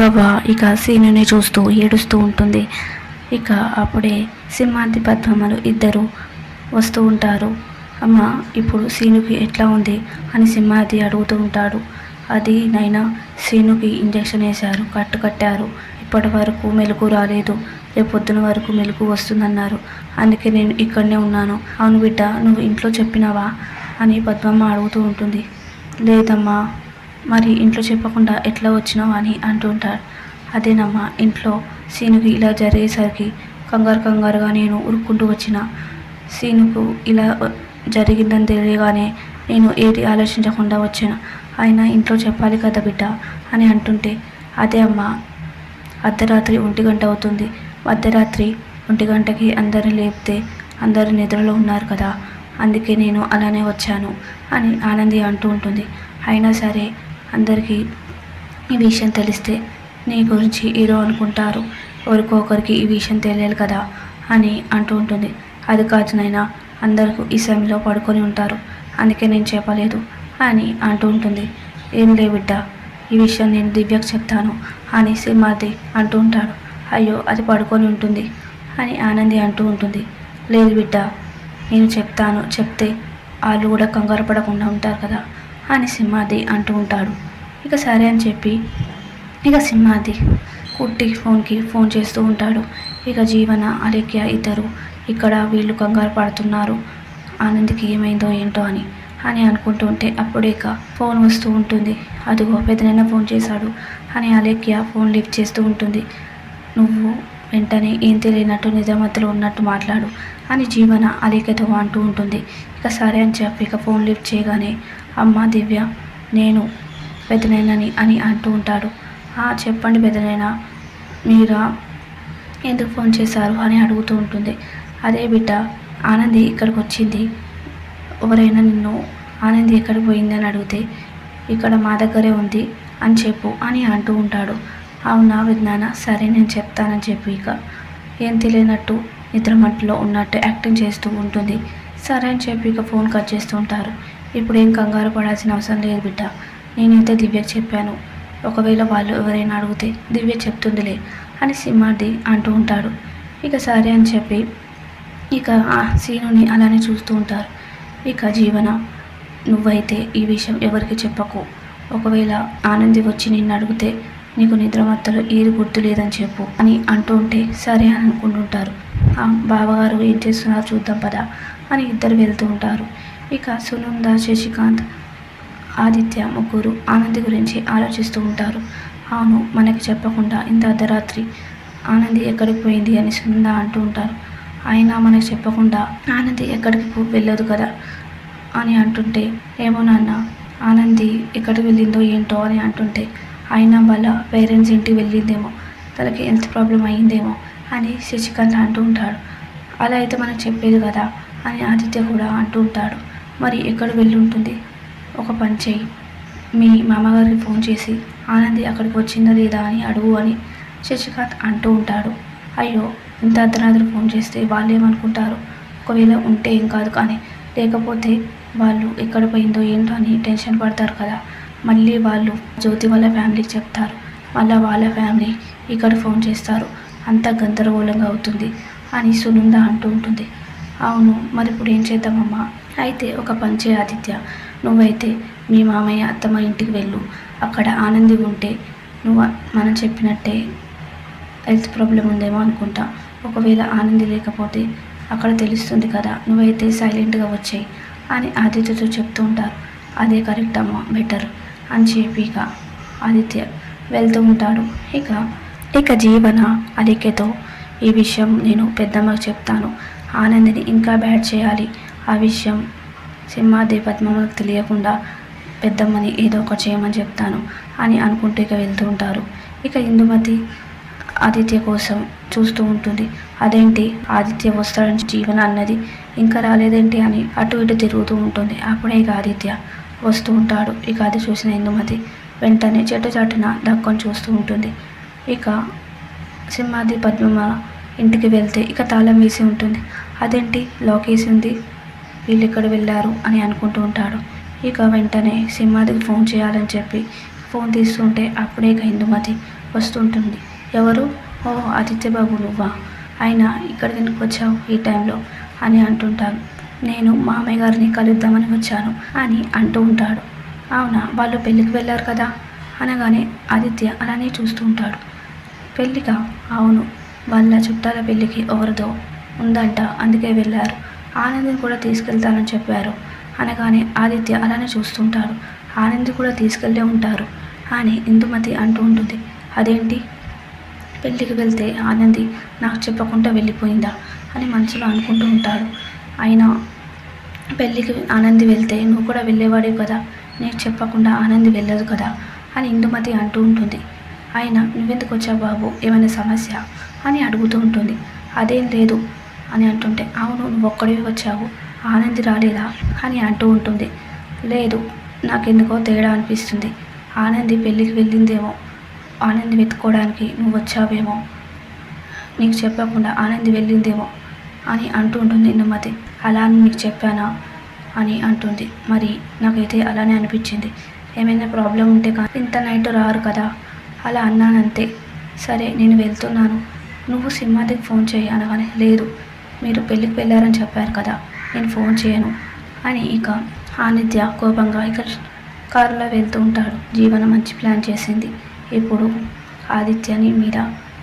గవ్వ ఇక సీనుని చూస్తూ ఏడుస్తూ ఉంటుంది. ఇక అప్పుడే సింహాద్రి పద్మమ్మలు ఇద్దరు వస్తూ ఉంటారు. అమ్మ ఇప్పుడు సీనుకి ఎట్లా ఉంది? అని సింహాద్రి అడుగుతూ ఉంటాడు. అది నైనా సీనుకి ఇంజెక్షన్ వేశారు కట్టు కట్టారు. ఇప్పటి వరకు మెలకు రాలేదు. రేపు పొద్దున వరకు మెలకు వస్తుందన్నారు. అందుకే నేను ఇక్కడనే ఉన్నాను. అవును బిడ్డ నువ్వు ఇంట్లో చెప్పినావా? అని పద్మమ్మ అడుగుతూ ఉంటుంది. లేదమ్మా మరి ఇంట్లో చెప్పకుండా ఎట్లా వచ్చినావు అని అంటుంటాడు అదేనమ్మా ఇంట్లో సీనుకి ఇలా జరిగేసరికి కంగారు కంగారుగా నేను ఉరుక్కుంటూ వచ్చిన. సీనుకు ఇలా జరిగిందని తెలియగానే నేను ఏది ఆలోచించకుండా వచ్చాను. ఆయన ఇంట్లో చెప్పాలి కదా బిడ్డ అని అంటుంటే అదే అమ్మా అర్ధరాత్రి ఒంటి గంట అవుతుంది. అర్ధరాత్రి ఒంటి గంటకి అందరిని లేపితే అందరు నిద్రలో ఉన్నారు కదా అందుకే నేను అలానే వచ్చాను అని ఆనంది అంటూ ఉంటుంది. అయినా సరే అందరికీ ఈ విషయం తెలిస్తే నీ గురించి ఏదో అనుకుంటారు. ఎవరికో ఒకరికి ఈ విషయం తెలియాలి కదా అని అంటూ ఉంటుంది. అది కాదునైనా అందరూ అందరికీ ఈ సమయంలో పడుకొని ఉంటారు. అందుకే నేను చెప్పలేదు అని అంటూ ఉంటుంది. ఏం లే బిడ్డ ఈ విషయం నేను దివ్యకు చెప్తాను అని సింహాది అంటూ ఉంటాడు. అయ్యో అది పడుకొని ఉంటుంది అని ఆనంది అంటూ ఉంటుంది. లేదు బిడ్డ నేను చెప్తాను చెప్తే వాళ్ళు కూడా కంగారు పడకుండా ఉంటారు కదా. అని సింహాద్రి అంటూ ఉంటాడు. ఇక సరే అని చెప్పి ఇక సింహాద్రి కుట్టి ఫోన్కి ఫోన్ చేస్తూ ఉంటాడు. ఇక జీవన అలేఖ్య ఇద్దరు ఇక్కడ వీళ్ళు కంగారు పడుతున్నారు. ఆనంద్కి ఏమైందో ఏంటో అని అని అనుకుంటుంటే అప్పుడే ఇక ఫోన్ వస్తూ ఉంటుంది. అదిగో పెద్దనైనా ఫోన్ చేశాడు అని అలేఖ్య ఫోన్ లిఫ్ట్ చేస్తూ ఉంటుంది. నువ్వు వెంటనే ఏం తెలియనట్టు నిజామతలో ఉన్నట్టు మాట్లాడు అని జీవన అలేఖ్యతో అంటూ ఉంటుంది. ఇక సరే అని చెప్పి ఇక ఫోన్ లిఫ్ట్ చేయగానే అమ్మ దివ్య నేను పెద్దనైనని అని అంటూ ఉంటాడు. "ఆ, చెప్పండి పెద్దనైనా మీరా ఎందుకు ఫోన్ చేశారు అని అడుగుతూ ఉంటుంది. అదే బిడ్డ ఆనంది ఇక్కడికి వచ్చింది ఎవరైనా నిన్ను ఆనంది ఎక్కడికి పోయింది అని అడిగితే ఇక్కడ మా దగ్గరే ఉంది అని చెప్పు అని అంటూ ఉంటాడు. అవునా విజ్ఞాన సరే నేను చెప్తానని చెప్పి ఇక. ఏం తెలియనట్టు నిద్రమట్టులో ఉన్నట్టు యాక్టింగ్ చేస్తూ ఉంటుంది. సరే అని చెప్పి ఇక ఫోన్ కట్ చేస్తూ ఉంటారు. ఇప్పుడు ఏం కంగారు పడాల్సిన అవసరం లేదు బిడ్డ. నేనైతే దివ్యకు చెప్పాను. ఒకవేళ వాళ్ళు ఎవరైనా అడిగితే దివ్య చెప్తుందిలే అని సింహార్ది అంటూ ఉంటాడు. ఇక సరే అని చెప్పి ఇక ఆ సీనుని అలానే చూస్తూ ఉంటారు. ఇక జీవన నువ్వైతే ఈ విషయం ఎవరికి చెప్పకు. ఒకవేళ ఆనంది వచ్చి నిన్ను అడిగితే నీకు నిద్రమత్తలో ఏది గుర్తు లేదని చెప్పు అని అంటూ ఉంటే సరే అని అనుకుంటుంటారు. ఆ బావగారు ఏం చేస్తున్నారు చూద్దాం పదా అని ఇద్దరు వెళ్తూ ఉంటారు. ఇక సునంద శశికాంత్ ఆదిత్య ముగ్గురు ఆనంది గురించి ఆలోచిస్తూ ఉంటారు. అవును మనకి చెప్పకుండా ఇంత అర్ధరాత్రి ఆనంది ఎక్కడికి పోయింది అని సునంద అంటూ ఉంటారు. అయినా మనకు చెప్పకుండా ఆనంది ఎక్కడికి వెళ్ళదు కదా అని అంటుంటే ఏమో నాన్న ఆనంది ఎక్కడికి వెళ్ళిందో ఏంటో అని అంటుంటే అయినా వాళ్ళ పేరెంట్స్ ఇంటికి వెళ్ళిందేమో తనకి హెల్త్ ప్రాబ్లం అయ్యిందేమో అని శశికాంత్ అంటూ ఉంటాడు. అలా అయితే మనకు చెప్పేది కదా అని ఆదిత్య కూడా అంటూ ఉంటాడు. మరి ఎక్కడ వెళ్ళి ఉంటుంది? ఒక పని చేయి మీ మామగారికి ఫోన్ చేసి ఆనంది అక్కడికి వచ్చిందా లేదా అని అడుగు అని శశికాంత్ అంటూ ఉంటాడు. అయ్యో ఇంత అర్ధరాత్రి ఫోన్ చేస్తే వాళ్ళు ఏమనుకుంటారు? ఒకవేళ ఉంటే ఏం కాదు కానీ లేకపోతే వాళ్ళు ఎక్కడ పోయిందో ఏంటో అని టెన్షన్ పడతారు కదా. మళ్ళీ వాళ్ళు జ్యోతి వాళ్ళ ఫ్యామిలీకి చెప్తారు. మళ్ళీ వాళ్ళ ఫ్యామిలీ ఇక్కడ ఫోన్ చేస్తారు. అంతా గందరగోళంగా అవుతుంది అని సునంద అంటూ ఉంటుంది. అవును మరి ఇప్పుడు ఏం చేద్దామమ్మా? అయితే ఒక పంచే ఆదిత్య. నువ్వైతే మీ మామయ్య అత్తమ్మ ఇంటికి వెళ్ళు. అక్కడ ఆనంది ఉంటే నువ్వు మనం చెప్పినట్టే హెల్త్ ప్రాబ్లం ఉందేమో అనుకుంటా. ఒకవేళ ఆనంది లేకపోతే అక్కడ తెలుస్తుంది కదా నువ్వైతే సైలెంట్గా వచ్చాయి అని ఆదిత్యతో చెప్తూ ఉంటారు. అదే కరెక్ట్ అమ్మ బెటర్ అని చెప్పి ఇక ఆదిత్య వెళ్తూ ఉంటాడు. ఇక ఇక జీవన అలికెతో ఈ విషయం నేను పెద్దమ్మకు చెప్తాను. ఆనందిని ఇంకా బ్యాడ్ చేయాలి. ఆ విషయం సింహాది పద్మమ్మకు తెలియకుండా పెద్దమ్మని ఏదో ఒకటి చేయమని చెప్తాను అని అనుకుంటూ ఇక వెళ్తూ ఉంటారు. ఇక ఇందుమతి ఆదిత్య కోసం చూస్తూ ఉంటుంది. అదేంటి? ఆదిత్య వస్తాడని జీవన అన్నది ఇంకా రాలేదేంటి అని అటు ఇటు తిరుగుతూ ఉంటుంది. అప్పుడే ఇక ఆదిత్య వస్తూ ఉంటాడు. ఇక అది చూసిన ఇందుమతి వెంటనే చెట్టు చాటున దక్కొని చూస్తూ ఉంటుంది. ఇక సింహాది పద్మమ్మ ఇంటికి వెళ్తే ఇక తాళం వేసి ఉంటుంది. అదేంటి? లాక్ ఉంది. వీళ్ళు ఎక్కడ వెళ్ళారు అని అనుకుంటూ ఉంటాడు. ఇక వెంటనే సింహాదికి ఫోన్ చేయాలని చెప్పి ఫోన్ తీస్తుంటే అప్పుడే ఇక ఇందుమతి వస్తుంటుంది. ఎవరు? ఓ ఆదిత్య బాబు నువ్వా? ఆయన ఇక్కడికి ఎందుకు వచ్చావు ఈ టైంలో? అని అంటుంటాను నేను మామయ్య గారిని కలుద్దామని వచ్చాను అని అంటూ ఉంటాడు. అవునా వాళ్ళు పెళ్ళికి వెళ్ళారు కదా? అనగానే ఆదిత్య అలానే చూస్తూ ఉంటాడు. పెళ్ళిక? అవును వాళ్ళ చుట్టాల పెళ్ళికి ఎవరిదో. ఉందంట. అందుకే వెళ్ళారు. ఆనందిని కూడా తీసుకెళ్తానని చెప్పారు. అనగానే ఆదిత్య అలానే చూస్తుంటాడు. ఆనంది కూడా తీసుకెళ్ళే ఉంటారు. అని ఇందుమతి అంటూ ఉంటుంది. అదేంటి? పెళ్ళికి వెళ్తే ఆనంది నాకు చెప్పకుండా వెళ్ళిపోయిందా? అని మనసులో అనుకుంటూ ఉంటాడు. అయినా పెళ్ళికి ఆనంది వెళ్తే నువ్వు కూడా వెళ్ళేవాడివి కదా? నీకు చెప్పకుండా ఆనంది వెళ్ళదు కదా? అని ఇందుమతి అంటూ ఉంటుంది. అయినా నువ్వెందుకు వచ్చావు బాబు? ఏమైనా సమస్య? అని అడుగుతూ ఉంటుంది. అదేం లేదు. అని అంటుంటే అవును నువ్వు ఒక్కడివి వచ్చావు. ఆనంది రాలేదా? అని అంటూ ఉంటుంది. లేదు నాకెందుకో తేడా అనిపిస్తుంది. ఆనంది పెళ్ళికి వెళ్ళిందేమో. ఆనంది వెతుక్కోవడానికి నువ్వు వచ్చావేమో నీకు చెప్పకుండా ఆనంది వెళ్ళిందేమో అని అంటూ ఉంటుంది నిమ్మతి అలా అని నీకు చెప్పానా? అని అంటుంది. మరి నాకైతే అలానే అనిపించింది. ఏమైనా ప్రాబ్లం ఉంటే కానీ ఇంత నైట్ రారు కదా? అలా అన్నానంతే. సరే నేను వెళ్తున్నాను. నువ్వు సినిమాకి ఫోన్ చేయి అనగానే లేదు మీరు పెళ్ళికి వెళ్ళారని చెప్పారు కదా నేను ఫోన్ చేయను. అని ఇక ఆనిత్య కోపంగా ఇక కారులో వెళ్తూ ఉంటాడు. జీవన మంచి ప్లాన్ చేసింది. ఇప్పుడు ఆదిత్యని మీద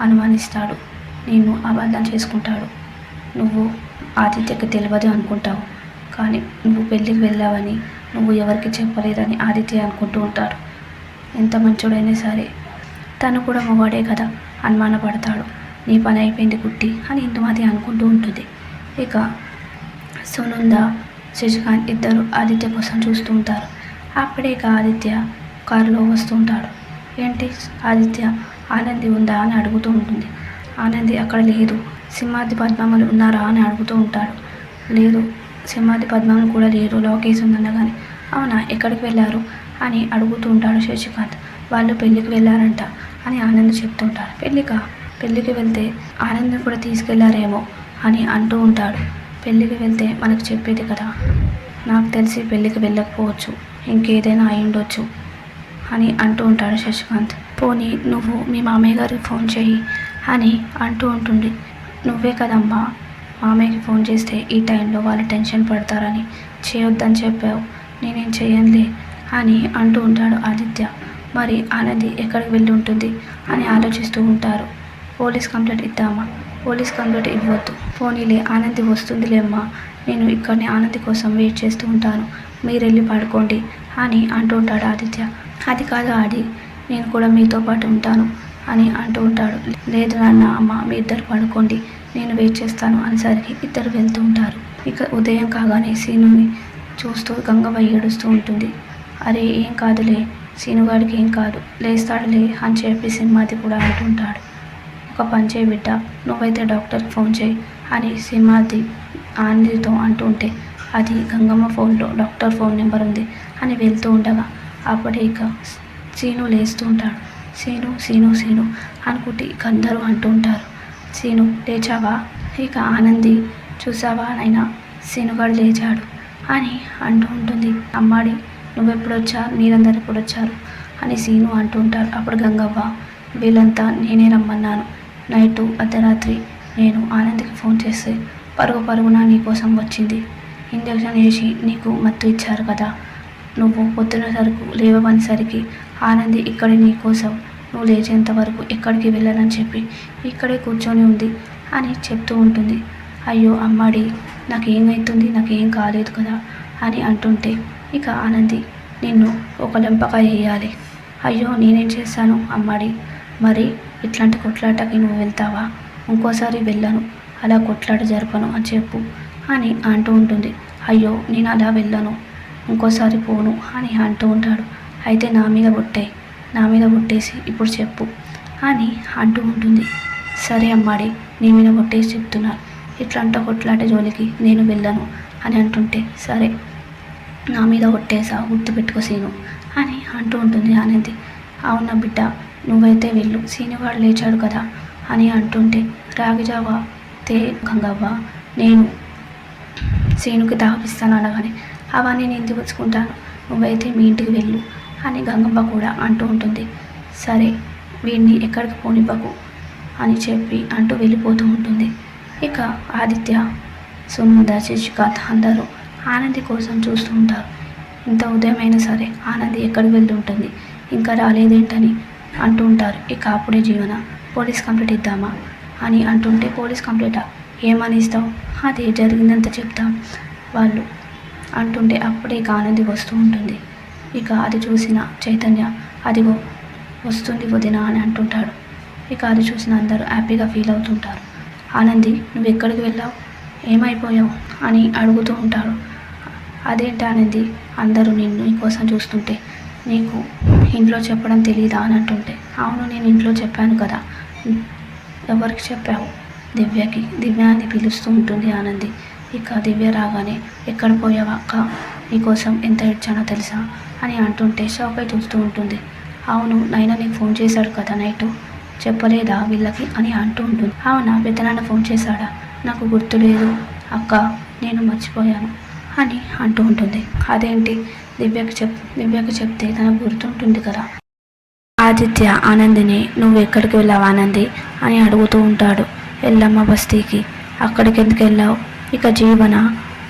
అనుమానిస్తాడు. నేను అబద్ధం చేసుకుంటాడు. నువ్వు ఆదిత్యకి తెలియదు అనుకుంటావు. కానీ నువ్వు పెళ్ళికి వెళ్ళావని నువ్వు ఎవరికి చెప్పలేదని ఆదిత్య అనుకుంటూ ఉంటాడు. ఎంత మంచోడైనా సరే తను కూడా మగవాడే కదా అనుమానపడతాడు. నీ పని అయిపోయింది కుట్టి అని ఇందుమతి అనుకుంటూ ఉంటుంది. ఇక సునంద శశికాంత్ ఇద్దరు ఆదిత్య కోసం చూస్తూ ఉంటారు. అప్పుడే ఇక ఆదిత్య కారులో వస్తూ ఉంటాడు. ఏంటి ఆదిత్య ఆనంది ఉందా అని అడుగుతూ ఉంటుంది. ఆనంది అక్కడ లేదు. సింహాది పద్మములు ఉన్నారా? అని అడుగుతూ ఉంటాడు. లేదు. సింహాది పద్మములు కూడా లేరు. లోకేష్ ఉందనగానే. అవునా? ఎక్కడికి వెళ్ళారు? అని అడుగుతూ ఉంటాడు శశికాంత్. వాళ్ళు పెళ్ళికి వెళ్ళారంట అని ఆనంద్ చెప్తుంటాడు పెళ్ళికా? పెళ్ళికి వెళ్తే ఆనంద్ కూడా తీసుకెళ్ళారేమో అని అంటూ ఉంటాడు. పెళ్ళికి వెళ్తే మనకు చెప్పేది కదా నాకు తెలిసి పెళ్ళికి వెళ్ళకపోవచ్చు ఇంకేదైనా అయి ఉండొచ్చు అని అంటూ ఉంటాడు శశికాంత్. పోనీ నువ్వు మీ మామయ్య గారికి ఫోన్ చేయి అని అంటూ ఉంటుంది. నువ్వే కదమ్మా మామయ్యకి ఫోన్ చేస్తే ఈ టైంలో వాళ్ళు టెన్షన్ పడతారని చేయొద్దని చెప్పావు నేనేం చేయనులే అని అంటూ ఉంటాడు ఆదిత్య. మరి ఆనంది ఎక్కడికి వెళ్ళి ఉంటుంది అని ఆలోచిస్తూ ఉంటారు. పోలీస్ కంప్లైంట్ ఇద్దామా? పోలీస్ కంప్లైంట్ ఇవ్వద్దు. పోనీలే ఆనంది వస్తుందిలే అమ్మా నేను ఇక్కడిని ఆనంది కోసం వెయిట్ చేస్తూ ఉంటాను. మీరు వెళ్ళి పడుకోండి. అని అంటూ ఉంటాడు ఆదిత్య. అది కాదు ఆది నేను కూడా మీతో పాటు ఉంటాను అని అంటూ ఉంటాడు. లేదు నాన్న అమ్మ మీ ఇద్దరు పడుకోండి. నేను వెయిట్ చేస్తాను అనేసరికి ఇద్దరు వెళ్తూ ఉంటారు. ఇక ఉదయం కాగానే సీనుని చూస్తూ గంగవ్వ ఏడుస్తూ ఉంటుంది. అరే ఏం కాదులే సీనుగాడికి ఏం కాదు. లేస్తాడులే అని చెప్పి సినిమాది కూడా అంటుంటాడు ఒక పని చేయి బిడ్డ. నువ్వైతే డాక్టర్కి ఫోన్ చేయి. అని సీమాది ఆనందితో అంటూ ఉంటే అది గంగమ్మ ఫోన్లో డాక్టర్ ఫోన్ నెంబర్ ఉంది అని వెళ్తూ ఉండగా అప్పుడే ఇక సీను లేస్తూ ఉంటాడు. సీను సీను సీను అనుకుంటే ఇక అందరూ అంటూ ఉంటారు. సీను లేచావా? ఇక ఆనంది చూసావా నైనా సీనుగాడు లేచాడు అని అంటూ ఉంటుంది. అమ్మాడి నువ్వెప్పుడు వచ్చారు మీరందరూ ఎప్పుడు వచ్చారు అని సీను అంటూ ఉంటారు అప్పుడు గంగవ్వ వీళ్ళంతా నేనే రమ్మన్నాను. నైటు అర్ధరాత్రి నేను ఆనంద్కి ఫోన్ చేస్తే పరుగు పరుగున నీ కోసం వచ్చింది. ఇంజక్షన్ వేసి నీకు మత్తు ఇచ్చారు కదా. నువ్వు పొద్దున సరుకు లేవనేసరికి ఆనంది ఇక్కడే నీ కోసం నువ్వు లేచేంత వరకు ఎక్కడికి వెళ్ళాలని చెప్పి ఇక్కడే కూర్చొని ఉంది అని చెప్తూ ఉంటుంది. అయ్యో అమ్మాడి నాకేమవుతుంది నాకేం కాలేదు కదా అని అంటుంటే ఇక ఆనంది నిన్ను ఒక లెంపకాయ వేయాలి. అయ్యో నేనేం చేశాను అమ్మాడి? మరి ఇట్లాంటి కొట్లాటకి నువ్వు వెళ్తావా? ఇంకోసారి వెళ్ళను. అలా కొట్లాట జరపను అని చెప్పు అని అంటూ ఉంటుంది. అయ్యో నేను అలా వెళ్ళను. ఇంకోసారి పోను అని అంటూ ఉంటాడు. అయితే నా మీద కొట్టాయి నా మీద కొట్టేసి ఇప్పుడు చెప్పు అని అంటూ ఉంటుంది. సరే అమ్మాడి నీ మీద కొట్టేసి చెప్తున్నారు ఇట్లాంటి కొట్లాట జోలికి నేను వెళ్ళను అని అంటుంటే సరే నా మీద కొట్టేసా గుర్తు అని అంటూ ఉంటుంది ఆనంది. అవునా బిడ్డ? నువ్వైతే వెళ్ళు సీనివాడు లేచాడు కదా అని అంటుంటే రాగిజావా తే గంగవ్వ నేను సీనుకి దాపిస్తాను అనగానే అవన్నీ నేను తీసుకుంటాను నువ్వైతే మీ ఇంటికి వెళ్ళు అని గంగమ్మ కూడా అంటూ ఉంటుంది. సరే వీడిని ఎక్కడికి పోనివ్వకు అని చెప్పి అంటూ వెళ్ళిపోతూ ఉంటుంది. ఇక ఆదిత్య సునంద శశికాంత్ అందరూ ఆనంది కోసం చూస్తూ ఉంటారు. ఇంత ఉదయమైనా సరే ఆనంది ఎక్కడికి వెళ్తుంటుంది ఇంకా రాలేదేంటని అంటూ ఉంటారు. ఇక అప్పుడే జీవన పోలీస్ కంప్లైంట్ ఇద్దామా? అని అంటుంటే పోలీస్ కంప్లైంటా ఏమని ఇస్తావు? అదే జరిగిందంత చెప్తాం వాళ్ళు అంటుంటే అప్పుడే ఇక ఆనంది వస్తూ ఉంటుంది. ఇక అది చూసిన చైతన్య అదిగో వస్తుంది వదిన అని అంటుంటాడు. ఇక అది చూసిన అందరూ హ్యాపీగా ఫీల్ అవుతుంటారు. ఆనంది నువ్వు ఎక్కడికి వెళ్ళావు? ఏమైపోయావు? అని అడుగుతూ ఉంటాడు అదేంటి ఆనంది? అందరూ నిన్ను నీకోసం చూస్తుంటే నీకు ఇంట్లో చెప్పడం తెలియదా అని అంటుంటే అవును నేను ఇంట్లో చెప్పాను కదా. ఎవరికి చెప్పావు? దివ్యకి. దివ్య అని పిలుస్తూ ఉంటుంది ఆనంది. ఇక దివ్య రాగానే ఎక్కడ పోయావా అక్క? నీకోసం ఎంత ఏడ్చానో తెలుసా? అని అంటుంటే షాక్ అయి చూస్తూ ఉంటుంది. అవును నైనా నీకు ఫోన్ చేశాడు కదా నైటు? చెప్పలేదా వీళ్ళకి? అని అంటూ ఉంటుంది. అవునా పెద్దనాన్న ఫోన్ చేశాడా? నాకు గుర్తులేదు అక్క నేను మర్చిపోయాను అని అంటూ ఉంటుంది. అదేంటి? దివ్యకు చెప్ దివ్యకు చెప్తే తనకు గుర్తుంటుంది కదా. ఆదిత్య ఆనందిని నువ్వు ఎక్కడికి వెళ్ళావు ఆనంది? అని అడుగుతూ ఉంటాడు. వెళ్ళమ్మ బస్తీకి. అక్కడికి ఎందుకు వెళ్ళావు? ఇక జీవన?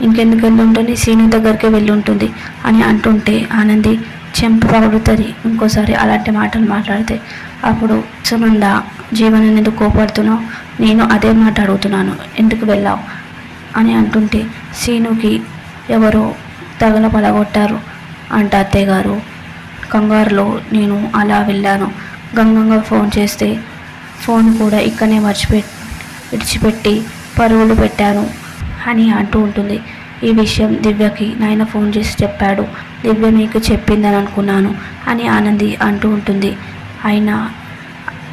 ఇంకెందుకు వెళ్ళుంటుంది సీను దగ్గరికి వెళ్ళి ఉంటుంది అని అంటుంటే ఆనంది చెంప పగులుతుంది. ఇంకోసారి అలాంటి మాటలు మాట్లాడితే అప్పుడు సునంద జీవన ఎందుకు కోపడుతున్నావు? నేను అదే మాట అడుగుతున్నాను. ఎందుకు వెళ్ళావు? అని అంటుంటే సీనుకి ఎవరో తగల పడగొట్టారు అంట అత్తయ్యగారు. కంగారులో నేను అలా వెళ్ళాను. గంగంగా ఫోన్ చేస్తే ఫోన్ కూడా ఇక్కడనే మర్చిపె విడిచిపెట్టి పరుగులు పెట్టాను అని అంటూ ఉంటుంది. ఈ విషయం దివ్యకి నాయన ఫోన్ చేసి చెప్పాడు. దివ్య మీకు చెప్పిందని అనుకున్నాను అని ఆనంది అంటూ ఉంటుంది. ఆయన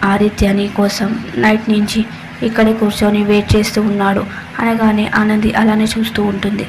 ఆదిత్య నీ కోసం నైట్ నుంచి ఇక్కడే కూర్చొని వెయిట్ చేస్తూ ఉన్నాడు అనగానే ఆనంది అలానే చూస్తూ ఉంటుంది.